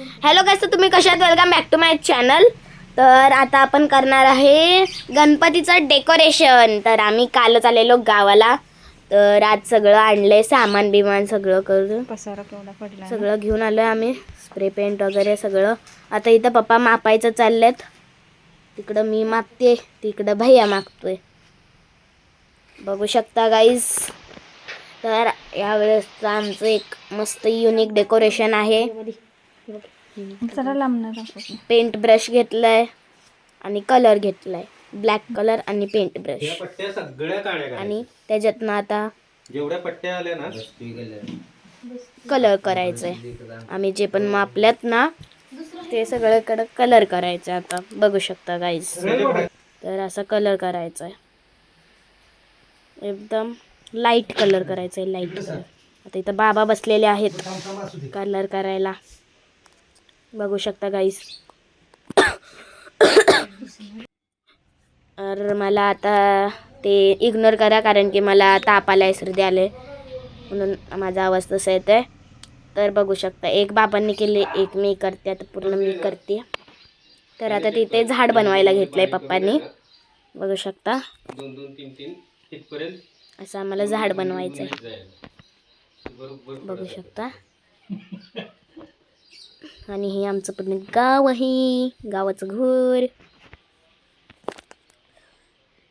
Hello तर तुम्ही कशात welcome back to my channel तर आता आपण करणार आहे गणपतीचं डेकोरेशन तर आम्ही कालच आलेलो गावाला. तर आज सगळं आणलंय सामान बिमान सगळं करून. पसारा केवढा पडला सगळं घेऊन आलोय आम्ही. स्प्रे पेंट वगैरे सगळं. आता इथं पप्पा मापायचं चाललेत. तिकडं मी मापते तिकडं भैया मागतोय बघू शकता गाईज तर यावेळेस आमचं एक मस्त युनिक डेकोरेशन आहे. जरा. पेंट ब्रश घेतलाय आणि कलर घेतलाय. ब्लॅक कलर आणि पेंट ब्रश या पट्ट्या सगळ्या काळ्या करायच्या. आणि त्याच्यातनं आता जेवढ्या पट्ट्या आल्या ना कलर करायचंय. आम्ही जे पण मापल्यात ना ते सगळ्याकडं कलर करायचं आता. बघू शकता गाईज तर असा कलर करायचा आहे एकदम लाइट कलर करायचा आहे लाइट कलर आता इथं बाबा बसलेले आहेत. कलर करायला. बघू शकता गाईस तर मला आता ते इग्नोर करा कारण की मला ताप आलाय सर्दी आले म्हणून माझा आवाज तसा येत आहे तर बघू शकता एक बाबांनी केले एक मी करते आता पूर्ण मी करते. तर आता तिथे झाड बनवायला घेतलंय पप्पांनी. बघू शकता. दोन दोन तीन तीन इथपर्यंत असं आम्हाला झाड बनवायचं आहे बघू शकता. आणि हे आमचं पूर्ण गाव आहे गावाचं घर.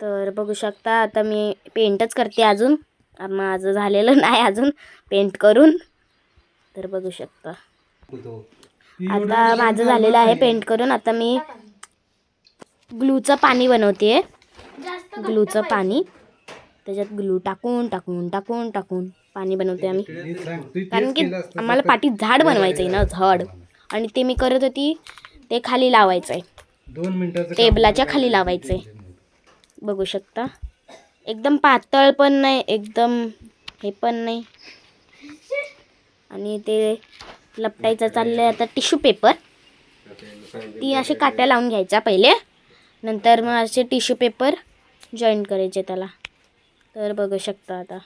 तर बघू शकता आता मी पेंटच करते अजून. माझं झालेलं नाही अजून पेंट करून. तर बघू शकता. आता माझं झालेलं आहे पेंट करून. आता मी ग्लूचं पाणी बनवते ग्लूचं पाणी. त्याच्यात ग्लू टाकून टाकून टाकून टाकून पाणी बनवते आम्ही. कारण की आम्हाला पाठीत झाड बनवायचं आहे ना झाड. आणि ते मी करत होती ते खाली लावायचं आहे दोन मिनिटाचं टेबलाच्या खाली लावायचं आहे बघू शकता. एकदम पातळ पण नाही एकदम हे पण नाही. आणि ते लपटायचं चाललं आहे आता टिश्यू पेपर. ती असे काट्या लावून घ्यायच्या पहिले. नंतर मग असे टिश्यू पेपर जॉईन करायचे त्याला. तर बघू शकता आता.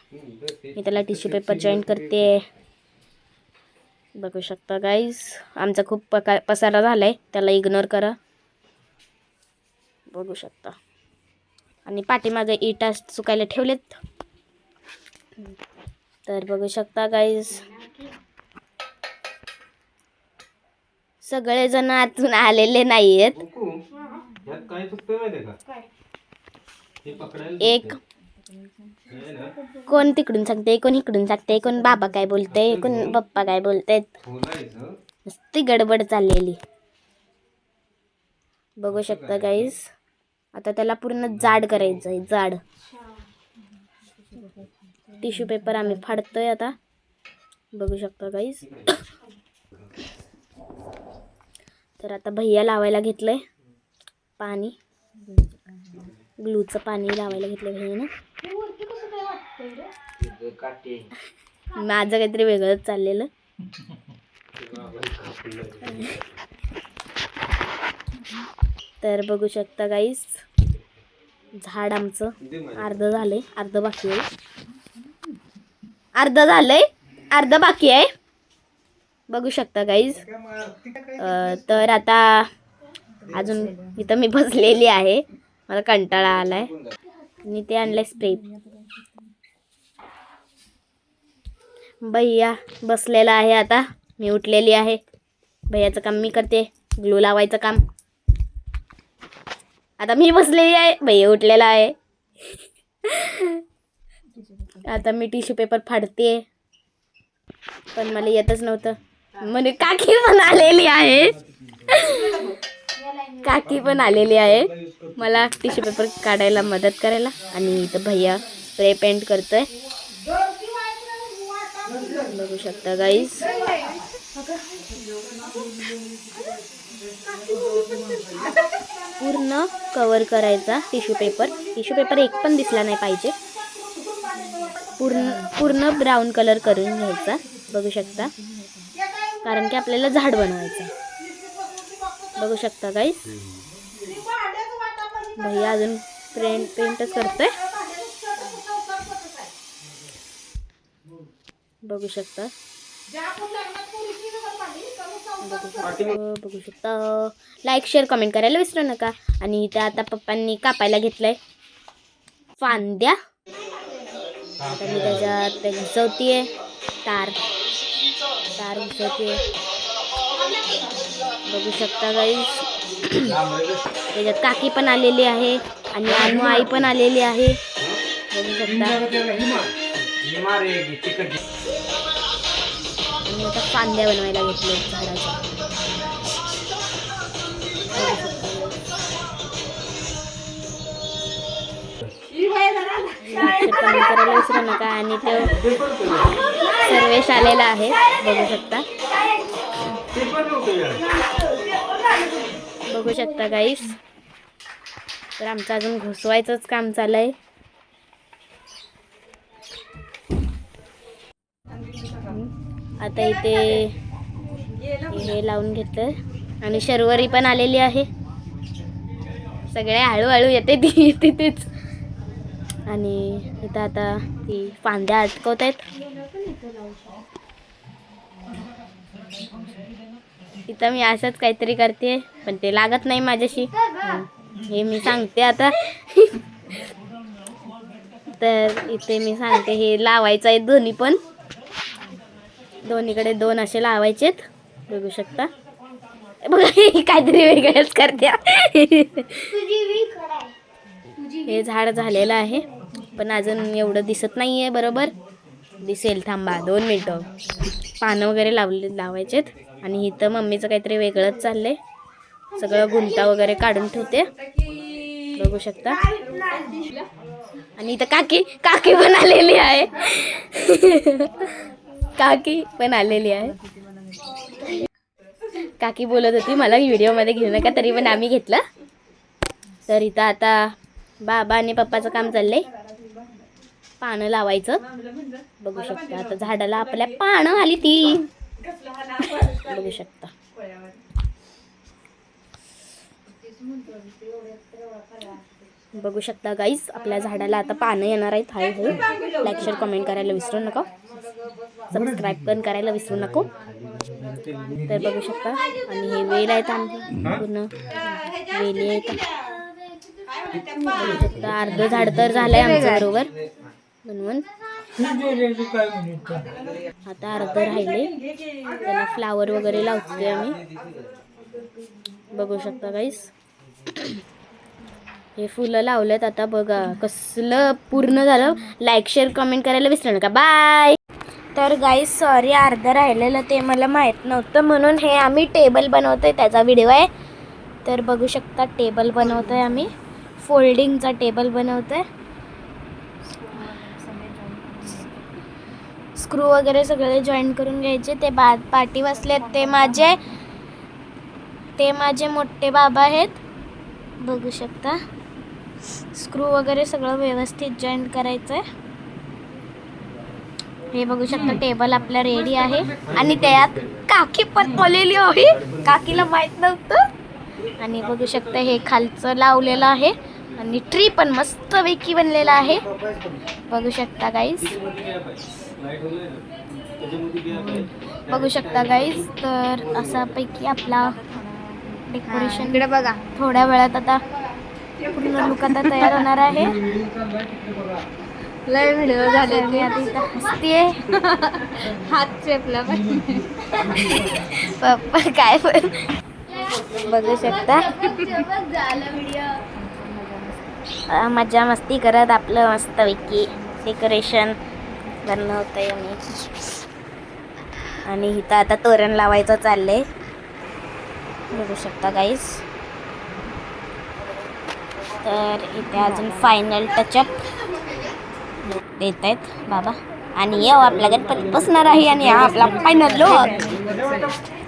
मी त्याला टिश्यू पेपर जॉईन करते. बघू शकता गाईज आमचा खूप पका पसारा झाला आहे त्याला इग्नोर करा. बघू शकता. आणि पाठीमागे इटा सुकायला ठेवलेत. तर बघू शकता गाईज सगळेजण आतून आलेले नाही आहेत एक कोण तिकडून सांगते कोण इकडून सांगते कोण बाबा काय बोलते कोण पप्पा काय बोलते खोलायचं नुसती गडबड चाललेली. बघू शकता गाईस आता त्याला पूर्ण जाड करायचं आहे जाड. टिश्यू पेपर आम्ही फाडतोय आता. बघू शकता गाईस तर आता भैया लावायला घेतलंय पाणी. ग्लूचं पाणी लावायला घेतलं भैयानं. माझं काहीतरी वेगळंच चाललेलं. तर बघू शकता काहीच झाड आमचं अर्ध झालंय अर्ध बाकी आहे. अर्ध झालंय अर्ध बाकी आहे. बघू शकता गाईज तर आता अजून इथं मी बसलेली आहे. मला कंटाळा आलाय. मी ते आणलंय स्प्रे भैया बसलेला आहे आता. मी उठलेली आहे. भैयाचं काम मी करते. ग्लू लावायचं काम. आता मी बसलेली आहे. भैया उठलेला आहे. आता मी टिश्यू पेपर फाडते. पण मला येतच नव्हतं. म्हणजे काकी पण आलेली आहे. काकी पण आलेली आहे. मला टिश्यू पेपर काढायला मदत करायला. आणि इथं भैया स्प्रे पेंट करतोय. बघू शकता गाईज पूर्ण कवर करायचा टिश्यू पेपर टिश्यू पेपर एक पण दिसला नाही पाहिजे. पूर्ण पूर्ण ब्राऊन कलर करून घ्यायचा. बघू शकता. कारण की आपल्याला झाड बनवायचं आहे. बघू शकता गाईज भैया अजून पेंट पेंटच करतोय. बघू शकता. बघू शकता. लाईक शेअर कमेंट करायला विसरू नका. आणि इथं आता पप्पांनी कापायला घेतलंय फांद्या. मी त्याच्यात घुसवतीये. तार. तार घुसवतीये. बघू शकता काही त्याच्यात काकी पण आलेली आहे. आणि अनु आई पण आलेली आहे. बघू शकता. आणि आता फांद्या बनवायला घेतले झाडाच्या बघू करायला विसरू नका आणि तो सर्वेश आलेला आहे बघू शकता. बघू शकता गाईस तर आमचं अजून घुसवायचंच काम चालू आहे आता इथे हे लावून घेतलं आणि शर्वरी पण आलेली आहे. सगळे हळूहळू येते ती येते तीच आणि इथं आता ती फांद्या अटकवत आहेत इथं मी असंच काहीतरी करते पण ते लागत नाही माझ्याशी. हे मी सांगते आता. तर इथे मी सांगते हे लावायचं आहे दोन्ही पण. दोन्हीकडे दोन असे लावायचेत. बघू शकता. बघा काहीतरी वेगळंच करते. हे झाड झालेलं आहे. पण अजून एवढं दिसत नाही आहे बरोबर? दिसेल थांबा दोन मिनटं. पानं वगैरे लावले लावायचेत. आणि इथं मम्मीचं काहीतरी वेगळंच चाललंय. सगळं गुंता वगैरे काढून ठेवते. बघू शकता. आणि इथं काकी काकी पण आलेली आहे. काकी पण आलेली आहे. काकी बोलत होती मला व्हिडिओमध्ये घेऊ नका तरी पण आम्ही घेतलं. तर इथं आता बाबा आणि पप्पाचं काम चाललंय. पानं लावायचं. बघू शकता आता झाडाला आपल्या पानं आली ती. बघू शकता. बघू शकता गाईस आपल्या झाडाला आता पानं येणार आहेत. हळूहळू लाईक शेअर कमेंट करायला विसरू नका. सबस्क्राईब पण करायला विसरू नको. तर बघू शकता. आणि हे वेल आहेत पूर्ण वेली आहेत. बघू शकता. अर्ध झाड तर झालंय आमचं बरोबर. बनवून आता अर्ध राहिले. त्याला फ्लावर वगैरे लावतोय आम्ही. बघू शकता गाईस हे फुलं लावलेत. आता बघा कसलं पूर्ण झालं. लाईक शेअर कमेंट करायला विसरू नका. बाय तर गाईस सॉरी अर्धं राहिलेलं ते मला माहीत नव्हतं. म्हणून हे आम्ही टेबल बनवतो आहे त्याचा व्हिडिओ आहे. तर बघू शकता टेबल बनवतो आहे आम्ही. फोल्डिंगचा टेबल बनवतो आहे स्क्रू वगैरे सगळे जॉईन करून घ्यायचे. ते बा पाठी बसलेत ते माझे. ते माझे मोठे बाबा आहेत. बघू शकता. स्क्रू वगैरे सगळं व्यवस्थित जॉईन करायचं आहे हे बघू शकता टेबल आपला रेडी आहे. आणि त्यात काकी पण आलेली आहे. काकीला माहीत नव्हतं. आणि बघू शकता हे खालचं लावलेलं आहे. आणि ट्री पण मस्तपैकी बनलेला आहे. बघू शकता गाईस बघू शकता गाईस तर असा पैकी आपला डेकोरेशन इकडे बघा. थोड्या वेळात आता पूर्ण लुक आता तयार होणार आहे. लय व्हिडिओ झाले मी हसतेय. हात चेपला पण. पप्पा काय पण बघू शकता. मजा मस्ती करत आपलं मस्तपैकी. डेकोरेशन बनवतंय मी. आणि इथं आता तोरण लावायचं चाललंय. बघू शकता गाईस तर इथे अजून फायनल टचअप देत आहेत बाबा. आणि येऊ आपला गणपती बसणार आहे आणि हा आपला फायनल लुक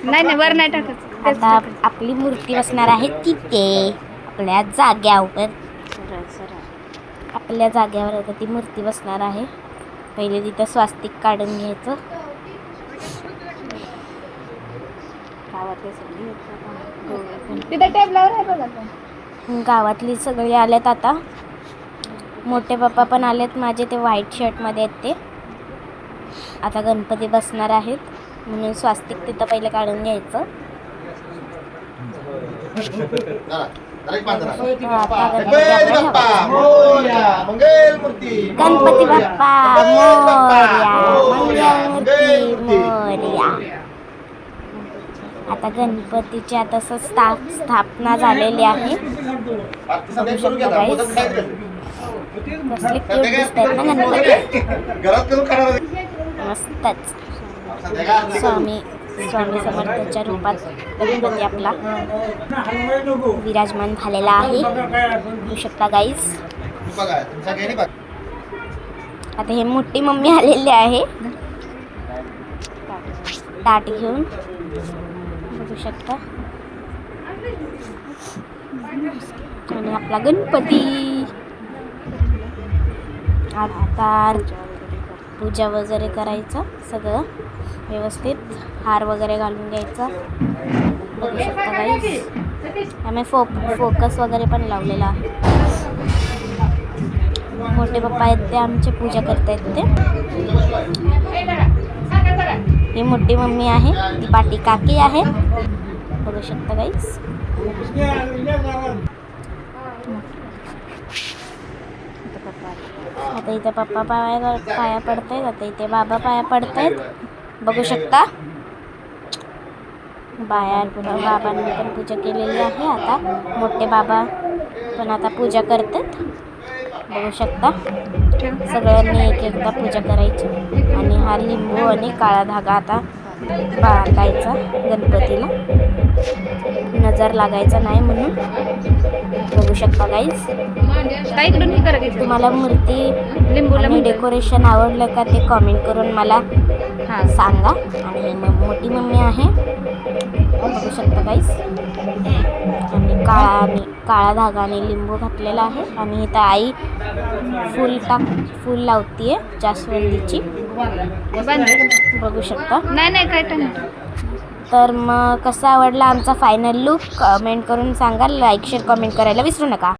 नाही नाही वर नाही टाकत. आता आपली मूर्ती बसणार आहे तिथे आपल्या जाग्यावर. आपल्या जाग्यावर आता ती मूर्ती बसणार आहे. पहिले तिथं स्वास्तिक काढून घ्यायचं. गावातली सगळी आलेत आता. मोठे पप्पा पण आलेत. माझे ते व्हाईट शर्टमध्ये आहेत ते. आता गणपती बसणार आहेत. म्हणून स्वास्तिक तिथं पहिले काढून घ्यायचं. गणपती बाप्पा. मोरया. मंगलमूर्ती मोरया. आता गणपतीची आता स्थापना झालेली आहे. मस्तच. स्वामी स्वामी समर्थाच्या रूपात गणपती आपला विराजमान झालेला आहे. बघू शकता गाईस. आता हे मोठी मम्मी आलेली आहे. ताट घेऊन बघू शकता. आणि आपला गणपती. आता पूजा वगैरे करायचं सगळं व्यवस्थित. हार वगैरे घालून घ्यायचा. बघू शकता गाईस आम्ही फो फोकस वगैरे पण लावलेला मोठे पप्पा आहेत ते आमचे पूजा करतायत ते. ही मोठी मम्मी आहे. ती पाटी काकी आहे. बघू शकता गाईस आता इथे पप्पा पाया पाया पडतायत आता इथे बाबा पाया पडतायत बघू शकता. बाया बाबांनी पण पूजा केलेली आहे आता. मोठे बाबा पण आता पूजा करतात. बघू शकता. सगळ्यांनी एक एकदा पूजा करायची. आणि हा लिंबू आणि काळा धागा आता बांधायचा गणपतीला. नजर लागायचा नाही म्हणून. बघू शकता गाईस काय इकडून हे करा घेतलं तुम्हाला मूर्ती लिंबूला डेकोरेशन आवडलं का ते कॉमेंट करून मला हां. सांगा. आणि म- मोठी मम्मी आहे. बघू शकता गाईस आणि काळा आणि काळा धागा आणि लिंबू घातलेला आहे. आणि इथं आई फुल टाक फुल लावतीये जास्वंदीची. बंद बघू शकता नाही नाही. काय तर मग कसा आवडला आमचा फायनल लुक कमेंट करून सांगा लाईक शेअर कमेंट करायला विसरू नका.